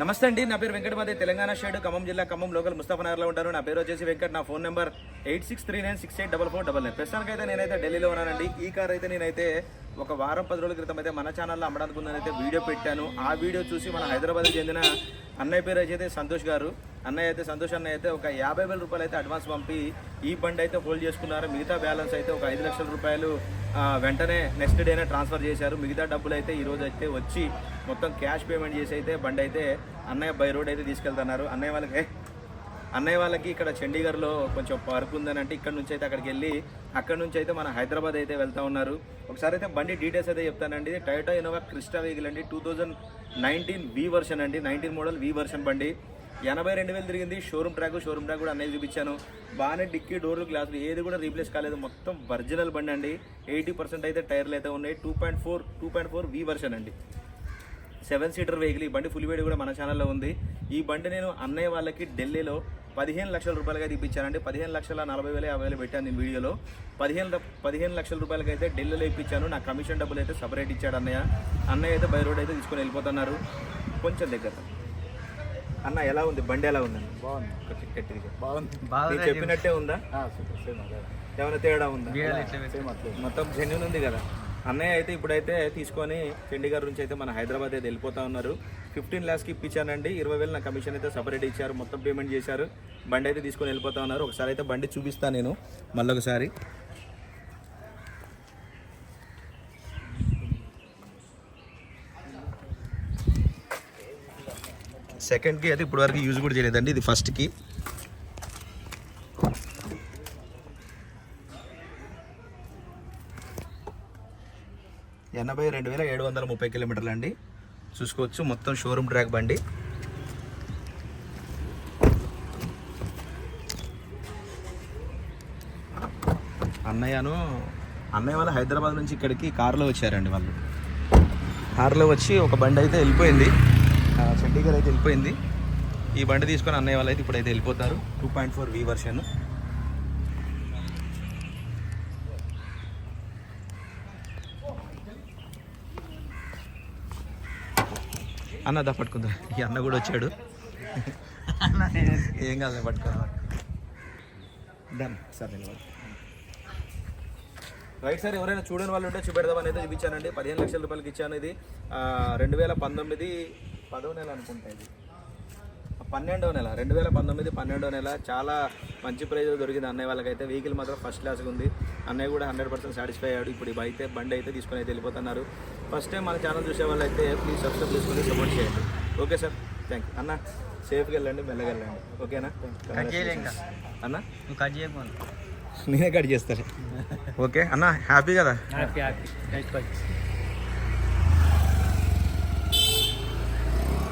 నమస్తే అండి నా పేరు వెంకటమతి తెలంగాణ షేడ్ ఖమ్మం జిల్లా ఖమ్మం లోకల్ ముస్తాఫనగర్లో ఉంటాను. నా పేరు వచ్చేసి వెంకట్ నా phone number eight six three nine six eight double four double nine. ప్రస్తుతానికి అయితే నేనైతే ఢిల్లీలో ఉన్నానండి. ఈ కార్ అయితే నేనైతే ఒక వారం పది రోజుల క్రితం అయితే మన ఛానల్లో అమ్మడానికి ఉందని వీడియో పెట్టాను. ఆ వీడియో చూసి మన హైదరాబాద్కి చెందిన అన్నయ్య పేరు అయితే సంతోష్ గారు. అన్నయ్య అయితే సంతోష్ అన్నయ్య అయితే ఒక యాభై వేల రూపాయలు అయితే అడ్వాన్స్ పంపి ఈ బండి అయితే హోల్డ్ చేసుకున్నారు. మిగతా బ్యాలెన్స్ అయితే ఒక ఐదు లక్షల రూపాయలు వెంటనే నెక్స్ట్ డేనే ట్రాన్స్ఫర్ చేశారు. మిగతా డబ్బులు అయితే ఈరోజు అయితే వచ్చి మొత్తం క్యాష్ పేమెంట్ చేసి అయితే బండి అయితే అన్నయ్య బై రోడ్ అయితే తీసుకెళ్తున్నారు. అన్నయ్య వాళ్ళకి అన్నయ్య వాళ్ళకి ఇక్కడ చండీగఢ్లో కొంచెం వర్క్ ఉందని అంటే ఇక్కడ నుంచి అయితే అక్కడికి వెళ్ళి అక్కడ నుంచి అయితే మన హైదరాబాద్ అయితే వెళ్తా ఉన్నారు. ఒకసారి అయితే బండి డీటెయిల్స్ అయితే చెప్తానండి. Toyota Toyota Innova Crysta vehicle అండి. Two thousand nineteen V version అండి. నైన్టీన్ మోడల్ వి వర్షన్ బండి. ఎనభై రెండు వేలు తిరిగింది. షోరూమ్ ట్రాక్ షోరూమ్ ట్రాక్ కూడా అన్నయ్య చూపించాను. బాగానే డిక్కీ డోర్లు గ్లాసులు ఏది కూడా రీప్లేస్ కాలేదు. మొత్తం ఒరిజినల్ బండి అండి. ఎయిటీ పర్సెంట్ అయితే టైర్లు అయితే ఉన్నాయి. Two point four two point four V version అండి. సెవెన్ సీటర్ వెహికల్ ఈ బండి ఫుల్ వేడి కూడా మన ఛానల్లో ఉంది. ఈ బండి నేను అన్నయ్య వాళ్ళకి ఢిల్లీలో పదిహేను లక్షల రూపాయలకి అయితే ఇప్పించానండి. పదిహేను లక్షల నలభై వేల యాభై వేలు పెట్టాను నేను వీడియోలో. పదిహేను పదిహేను లక్షల రూపాయలకి అయితే ఢిల్లీలో ఇప్పించాను. నా కమిషన్ డబ్బులు అయితే సపరేట్ ఇచ్చాడు అన్నయ్య. అన్నయ్య అయితే బై రోడ్ అయితే తీసుకొని వెళ్ళిపోతున్నారు. కొంచెం దగ్గర. అన్న ఎలా ఉంది? బండి ఎలా ఉందండి బాగుంది. చెప్పినట్టే ఉందా? ఆ, సూపర్ సేమ్ అదే. ఏమైనా తేడా ఉందా? మొత్తం జెన్యున్ ఉంది కదా? అన్నయ్య అయితే ఇప్పుడైతే తీసుకొని చండీగఢ్ నుంచి అయితే మన హైదరాబాద్ అయితే వెళ్ళిపోతా ఉన్నారు. ఫిఫ్టీన్ ల్యాక్స్కి ఇప్పించానండి. ఇరవై వేలు నా కమిషన్ అయితే సపరేట్ ఇచ్చారు. మొత్తం పేమెంట్ చేశారు. బండి అయితే తీసుకొని వెళ్ళిపోతా ఉన్నారు. ఒకసారి అయితే బండి చూపిస్తాను నేను మళ్ళీ ఒకసారి సెకండ్కి అయితే ఇప్పుడు వరకు యూజ్ కూడా చేయలేదండి. ఇది ఫస్ట్కి ఎనభై రెండు వేల ఏడు వందల ముప్పై కిలోమీటర్లు అండి. చూసుకోవచ్చు మొత్తం షోరూమ్ ట్రాక్ బండి. అన్నయ్యను అన్నయ్య వాళ్ళు హైదరాబాద్ నుంచి ఇక్కడికి కారులో వచ్చారండి వాళ్ళు. కారులో వచ్చి ఒక బండి అయితే వెళ్ళిపోయింది. చండీగఢ్ అయితే వెళ్ళిపోయింది. ఈ బండి తీసుకొని అన్నయ్య వాళ్ళు అయితే ఇప్పుడైతే వెళ్ళిపోతారు. Two point four V version అన్న దా పట్టుకుందా. ఈ అన్న కూడా వచ్చాడు. ఏం కాదు పట్టుకుందా డన్ సార్ నిలబడు రైట్ సార్ ఎవరైనా చూడని వాళ్ళు ఉంటే చూపెడదామని అయితే చూపించానండి. పదిహేను లక్షల రూపాయలకి ఇచ్చాను ఇది. రెండు వేల పంతొమ్మిది పదో నెల అనుకుంటా ఇది. పన్నెండవ నెల రెండు వేల పంతొమ్మిది పన్నెండవ నెల చాలా మంచి ప్రైజ్ దొరికింది అన్నయ్య వాళ్ళకైతే. వెహికల్ మాత్రం ఫస్ట్ క్లాస్గా ఉంది. అన్నయ్య కూడా హండ్రెడ్ పర్సెంట్ సాటిస్ఫై అయ్యాడు. ఇప్పుడు అయితే బండి అయితే తీసుకొని అయితే వెళ్ళిపోతున్నారు. ఫస్ట్ టైం మన ఛానల్ చూసే వాళ్ళు అయితే ప్లీజ్ సబ్స్క్రైబ్ చేసుకొని సపోర్ట్ చేయండి. ఓకే సార్ థ్యాంక్ యూ అన్న సేఫ్గా వెళ్ళండి మెల్లగా వెళ్ళండి. ఓకేనా అన్న? నువ్వు కట్ చేయకుండా నేనే కట్ చేస్తాను ఓకే అన్న హ్యాపీ కదా? Happy happy